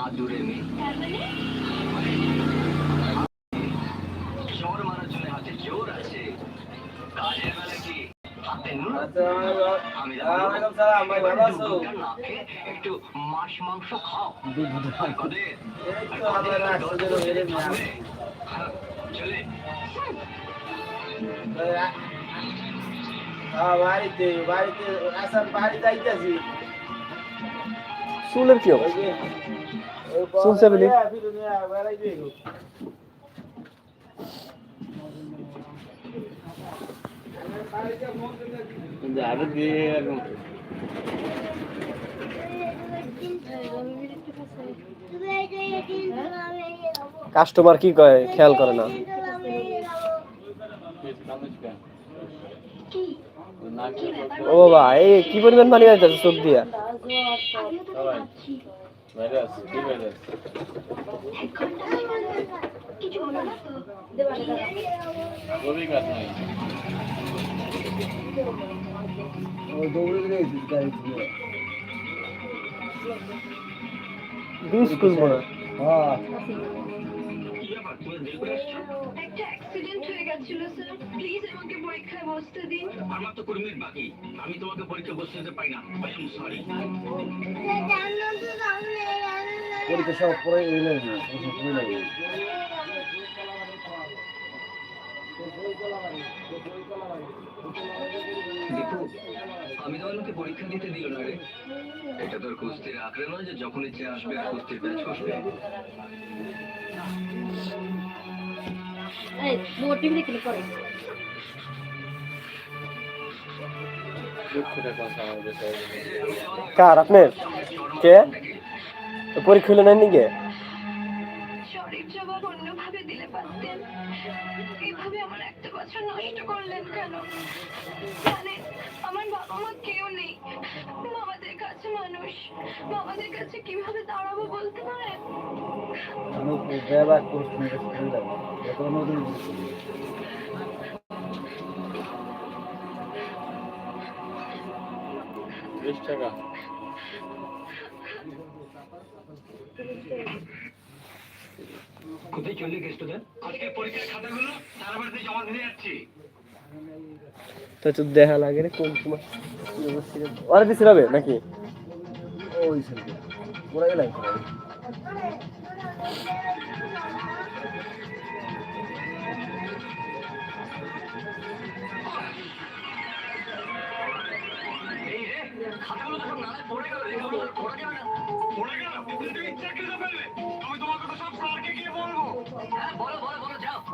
আদুরে মেয়ে তার মানে জন্য হাতে জোর আছে। কাজের বেলা কি হাতে নুন? আমি? একটু মাছ মাংস খাও। কদের এই তো আমরা রাখছি যে রোগের মেয়ে আছে। চলে। হ্যাঁ, বাড়িতে বাড়িতে আসার বাড়ি যাইতেছি। গো। যাবে দিয়ে এরকম কাস্টমার কি কয়? খেয়াল করে না কি কি ব্যাপার ও বাবা এই কি পরিমাণ পানি যাইতেছে চোখ দিয়া? বিষ খুঁজবো না হ্যাঁ। একটা অ্যাক্সিডেন্ট হয়ে গেছিল স্যার প্লিজ আমাকে পরীক্ষায় বসতে দিন। আমার তো মিনিট বাকি। আমি তোমাকে পরীক্ষা বসতে দিতে পারি না। আই এম সরি পরীক্ষা সব পরে এলে না দীপু আমি তো আমাকে পরীক্ষা দিতে দিল না রে। এটা তোর কুস্তির আঁকড়ে নয় যে যখন ইচ্ছে আসবে আর কুস্তির ব্যাচ পরে। কার আপনার? কে? পরীক্ষা হলো না নিগে বছর নষ্ট করলেন কেন জানেন আমার বাবা মা কেউ নেই বাবাদের কাছে মানুষ বাবাদের কাছে কীভাবে দাঁড়াবো বলতে পারেন ব্যবহার করছি চলে গেছ কোথায় গেস্টদের আজকে পরীক্ষার খাতাগুলো সারা বাড়িতে জমা দিতে যাচ্ছি। তো দেখা লাগে রে কোন তোমার? ওরা দিছিল হবে নাকি? ওই ছিল ওরা গেলাই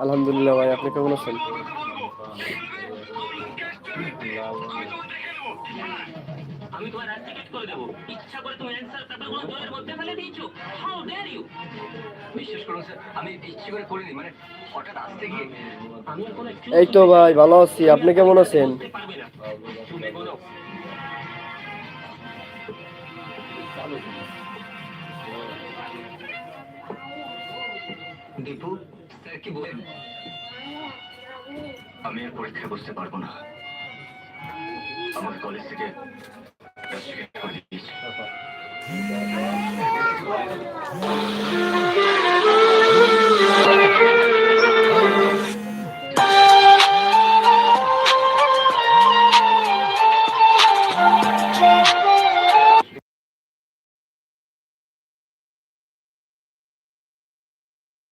আলহামদুলিল্লাহ ভাই আপনি কেমন আছেন? আমি তোমার অ্যাপ্লিকেট করে দেবো। ইচ্ছা করে তুমি অ্যান্সার পেপারগুলো জলের মধ্যে ফেলে দিয়েছ। হাউ ডেয়ার ইউ বিশ্বাস করুন স্যার আমি ইচ্ছে করে করিনি মানে হঠাৎ আসতে গিয়ে আমি কোনো এই তো ভাই ভালো আছি। আপনি কেমন আছেন? তুমি বলো। দীপু স্যার কি বলেন আমি আর পরীক্ষায় বসতে পারব না। আমার কলেজ থেকে করে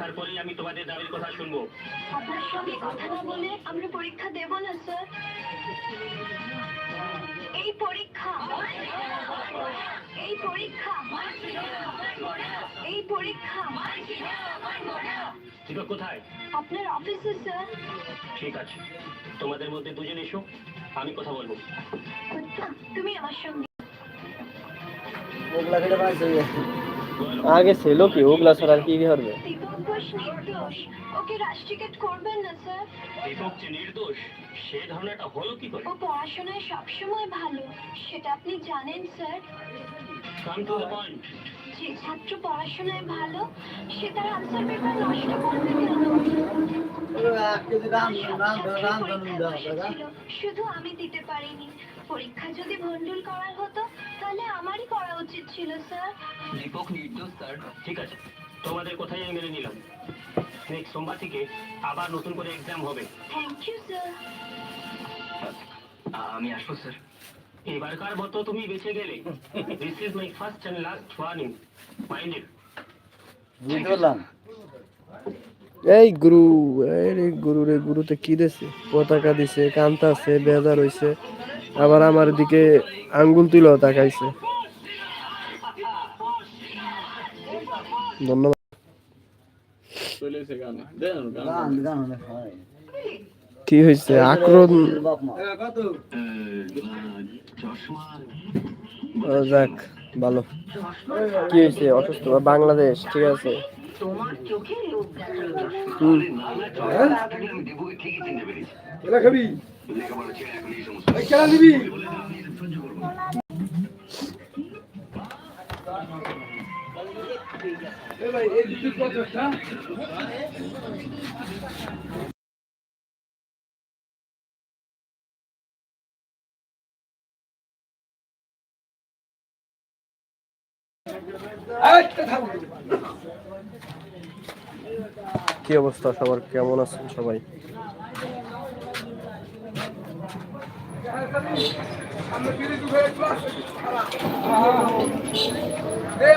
পরীক্ষার পরেই আমি তোমাদের দাবির কথা শুনব। আপনার সঙ্গে কথা না বলে আমরা পরীক্ষা দেব না স্যার। এই পরীক্ষা এই পরীক্ষা এই পরীক্ষা। দীপক কোথায়? আপনার অফিসে স্যার। ঠিক আছে। তোমাদের মধ্যে দুজন এসো আমি কথা বলব। কুত্তা তুমি আমার সঙ্গে। আগে ছিল কি? ওগুলা ছাড়া ঘোষ নির্দোষ। ওকে রাষ্ট্রিকেট করবেন না স্যার। দীপক যে নির্দোষ? সে ধারণাটা হলো কি করে? ও পড়াশোনায় সবসময় ভালো সেটা আপনি জানেন sir. Come to the point যে ছাত্র পড়াশোনায় ভালো সে তার আনসার পেপার নষ্ট করবে কেন? শুধু আমি দিতে পারিনি। পরীক্ষা যদি ভন্ডুল করার হতো তাহলে আমারই করা উচিত ছিল স্যার। দীপক নির্দোষ স্যার। ঠিক আছে। তোমাদের কথাই আমি মেনে নিলাম? নেক্সট সোমবার থেকে আবার নতুন করে এক্সাম হবে। থ্যাংক ইউ স্যার আমি আসব স্যার এবারকার মতো তুমি বেঁচে গেলে। This is my first and last warning mind it এই গুরু এই গুরু রে গুরুতে কি দিছে? পতাকা দিছে কান্তা আছে বেজার হইছে। আবার আমার দিকে আঙ্গুল তুলেও তাকাইছে। ধন্যবাদ। কি হয়েছে? আক্রমণ বাপ মা চশমা ও, যাক ভালো। কি হয়েছে? অসুস্থ বাংলাদেশ ঠিক আছে। হুম। কি অবস্থা সবার? কেমন আছেন সবাই?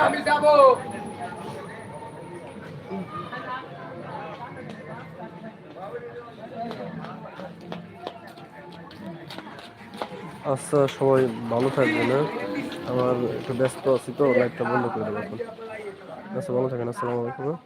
আমি যাব। আচ্ছা সবাই ভালো থাকবে না আমার একটু ব্যস্ত আছি তো, লাইটটা বন্ধ করে দেবো এখন আচ্ছা ভালো থাকেন, আসসালামু আলাইকুম হ্যাঁ?